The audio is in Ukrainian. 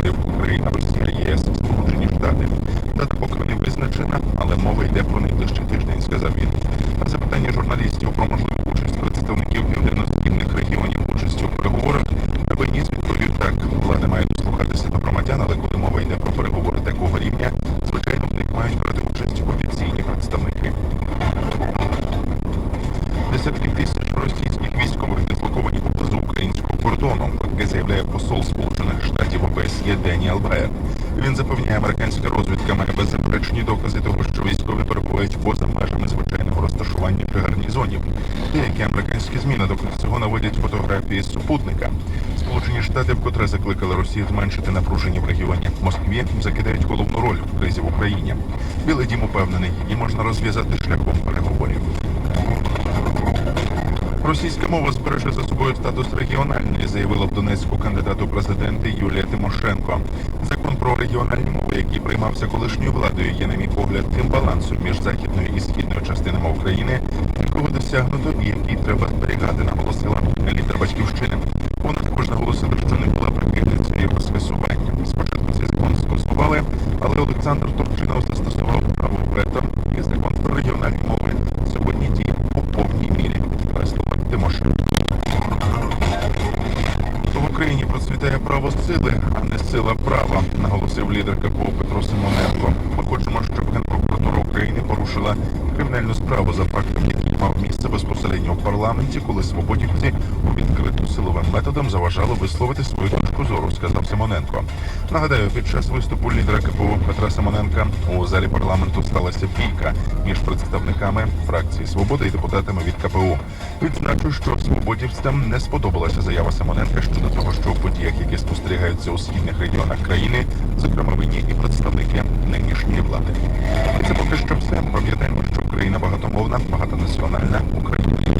впливу Україна, Росія, ЄС, Сполучені Штати. Дата поки не визначена, але мова йде про найближчий тиждень, сказав він. На запитання журналістів про можливу участь представників південно-східних регіонів участі у переговорах Кабиніс відповів так, влада має дослухатися до громадян, але коли мова йде про переговори такого рівня, звичайно, в них мають брати участь офіційні представники. Десятки тисяч російських військових дислоковані поблизу українського кордону, таке заявляє посол Сполучених. ОБСЄ Деніел Байер. Він запевняє, американська розвідка має беззаперечні докази того, що військові перебувають поза межами звичайного розташування чи гарнізонів. Деякі американські змі на доказ цього наводять фотографії з супутника. Сполучені Штати вкотре закликали Росію зменшити напруження в регіоні. Москві закидають головну роль в кризі в Україні. Білий дім упевнений, її можна розв'язати шляхом переговорів. Російська мова збереже за собою статус регіональної, заявила в Донецьку кандидат у президенти Юлія Тимошенко. Закон про регіональні мови, який приймався колишньою владою, є, на мій погляд, тим балансом між західною і східною частинами України, якого досягнуто і який треба зберігати, наголосила лідер батьківщини. Вона також наголосила, що не була прихильницею його скасування. Спочатку цей закон скасували, але Олександр процвітає право сили, а не сила права, наголосив лідер КПО Петро Симоненко. Ми хочемо, щоб Генпрокуратура України порушила кримінальну справу за фактом, який мав місце безпосередньо в парламенті, коли свободівці силовим методом заважали висловити свою точку зору, сказав Симоненко. Нагадаю, під час виступу лідера КПУ Петра Симоненка у залі парламенту сталася бійка між представниками фракції Свобода і депутатами від КПУ. Відзначу, що свободівцям не сподобалася заява Симоненка щодо того, що в подіях, які спостерігаються у східних регіонах країни, зокрема винні і представники нинішньої влади. І це поки що все. Пам'ятаємо, що Україна багатомовна, багатонаціональна Україна.